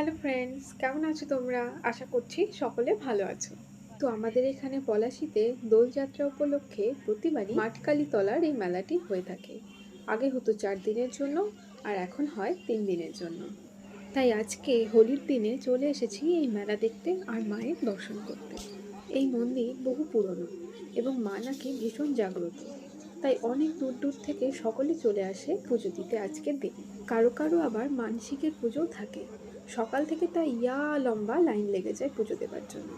Hello friends কেমন আছো তোমরা? আশা করছি সকলে ভালো আছো। তো আমাদের এখানে পলাশিতে দোলযাত্রা উপলক্ষে প্রতিবারই মাঠকালী তলার এই মেলাটি হয়ে থাকে। আগে হতো চার দিনের জন্য, আর এখন হয় তিন দিনের জন্য। তাই আজকে হোলির দিনে চলে এসেছি এই মেলা দেখতে আর মায়ের দর্শন করতে। এই মন্দির বহু পুরনো এবং মা নাকি ভীষণ জাগ্রত। তাই অনেক দূর দূর থেকে সকলে চলে আসে পুজো দিতে আজকের দিনে। কারও কারও আবার মানসিকের পুজোও থাকে। সকাল থেকে তা ইয়া লম্বা লাইন লেগে যায় পুজো দেবার জন্য।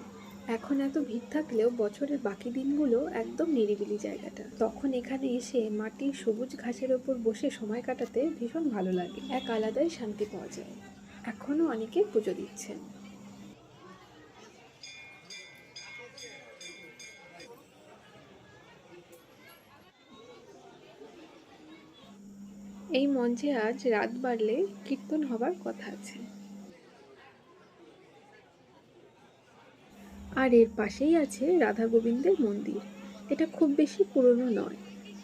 এখন এত ভিড় থাকলেও বছরের বাকি দিনগুলো একদম নিরিবিলি জায়গাটা। তখন এখানে এসে মাটির সবুজ ঘাসের ওপর বসে সময় কাটাতে ভীষণ ভালো লাগে। এক আলাদাই শান্তি পাওয়া যায়। এখনও অনেকে পুজো দিচ্ছেন। এই মঞ্চে আজ রাত বাড়লে কীর্তন হবার কথা আছে। আর এর পাশেই আছে রাধা গোবিন্দের মন্দির। এটা খুব বেশি পুরনো নয়।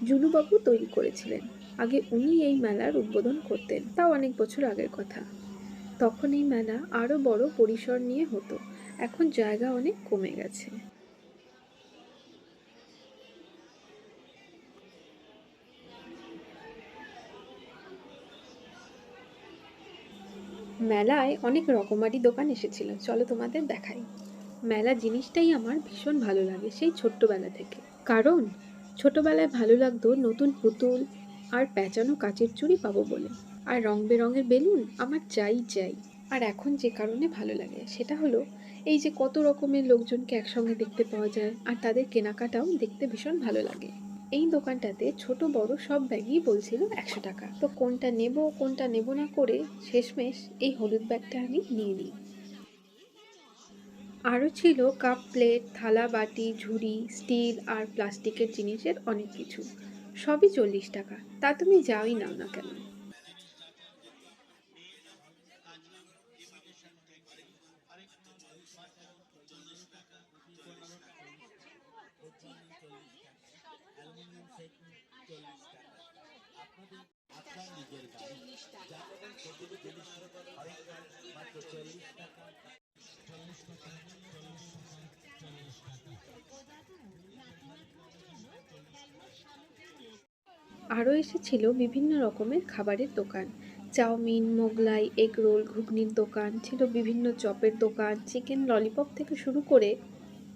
জুনুবাবু তৈরি করেছিলেন। আগে উনি এই মেলার উদ্বোধন করতেন, তাও অনেক বছর আগের কথা। তখন এই মেলা আরও বড় পরিসর নিয়ে হতো। এখন জায়গা অনেক কমে গেছে। মেলায় অনেক রকমারি দোকান এসেছিল। চলো তোমাদের দেখাই। মেলা জিনিসটাই আমার ভীষণ ভালো লাগে সেই ছোট্টবেলা থেকে। কারণ ছোটবেলায় ভালো লাগতো নতুন পুতুল আর প্যাঁচানো কাচের চুড়ি পাবো বলে। আর রং বেরঙের বেলুন আমার চাই চাই। আর এখন যে কারণে ভালো লাগে সেটা হলো এই যে কত রকমের লোকজনকে একসঙ্গে দেখতে পাওয়া যায় আর তাদের কেনাকাটাও দেখতে ভীষণ ভালো লাগে। এই দোকানটাতে ছোট বড় সব ব্যাগই বলছিল একশো টাকা। তো কোনটা নেব কোনটা নেব না করে শেষমেশ এই হলুদ ব্যাগটা আমি নিয়ে নিই। আরও ছিল কাপ প্লেট, থালা বাটি, ঝুড়ি, স্টিল আর প্লাস্টিকের জিনিসের অনেক কিছু। সবই চল্লিশ টাকা। তা তুমি যাওই নাও না কেন? আরও এসেছিল বিভিন্ন রকমের খাবারের দোকান। চাউমিন, মোগলাই, এগ রোল, ঘুগনির দোকান, ছিল বিভিন্ন চপের দোকান, চিকেন ললিপপ থেকে শুরু করে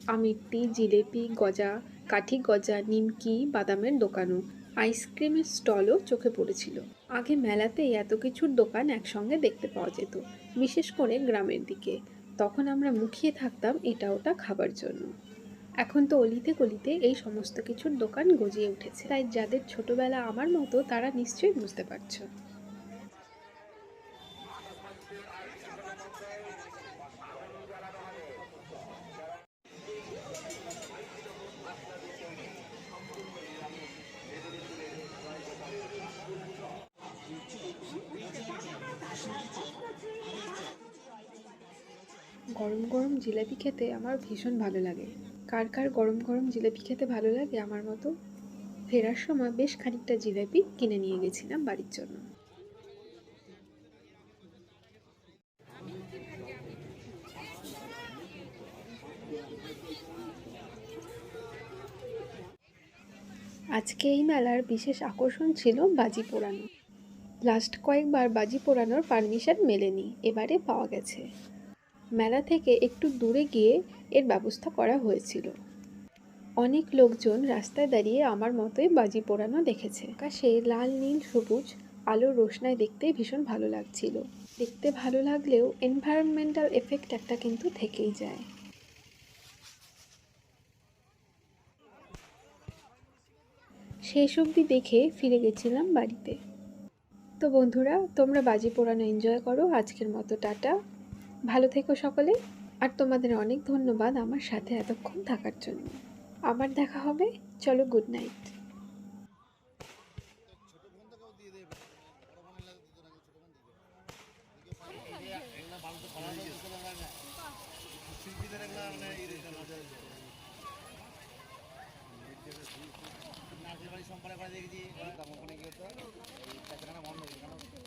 আমিরটি জিলেপি, গজা, কাঠি গজা, নিমকি, বাদামের দোকানও। আইসক্রিমের স্টলও চোখে পড়েছিল। আগে মেলাতেই এত কিছুর দোকান একসঙ্গে দেখতে পাওয়া যেত, বিশেষ করে গ্রামের দিকে। তখন আমরা মুখিয়ে থাকতাম এটা ওটা খাবার জন্য। এখন তো অলিতে গলিতে এই সমস্ত কিছুর দোকান গজিয়ে উঠেছে। তাই যাদের ছোটবেলা আমার মতো, তারা নিশ্চয়ই বুঝতে পারছ। গরম গরম জিলাপি খেতে আমার ভীষণ ভালো লাগে। কার কার গরম গরম জিলাপি খেতে ভালো লাগে আমার মতো? ফেরার সময় বেশ খানিকটা জিলাপি কিনে নিয়ে গেছিলাম বাড়ির জন্য। আজকে এই মেলার বিশেষ আকর্ষণ ছিল বাজি পোড়ানো। লাস্ট কয়েকবার বাজি পোড়ানোর পারমিশন মেলেনি, এবারে পাওয়া গেছে। মেলা থেকে একটু দূরে গিয়ে এর ব্যবস্থা করা হয়েছিল। অনেক লোকজন রাস্তায় দাঁড়িয়ে আমার মতোই বাজি পোড়ানো দেখেছে। আকাশে লাল, নীল, সবুজ আলোর রোশনায় দেখতে ভীষণ ভালো লাগছিল। দেখতে ভালো লাগলেও এনভায়রনমেন্টাল এফেক্ট একটা কিন্তু থেকেই যায়। শেষ অবধি দেখে ফিরে গেছিলাম বাড়িতে। তো বন্ধুরা, তোমরা বাজি পোড়ানো এনজয় করো। আজকের মতো টাটা। ভালো থেকো সকলে আর তোমাদের অনেক ধন্যবাদ আমার সাথে এতক্ষণ থাকার জন্য। আবার দেখা হবে। চলো গুড নাইট বন্ধ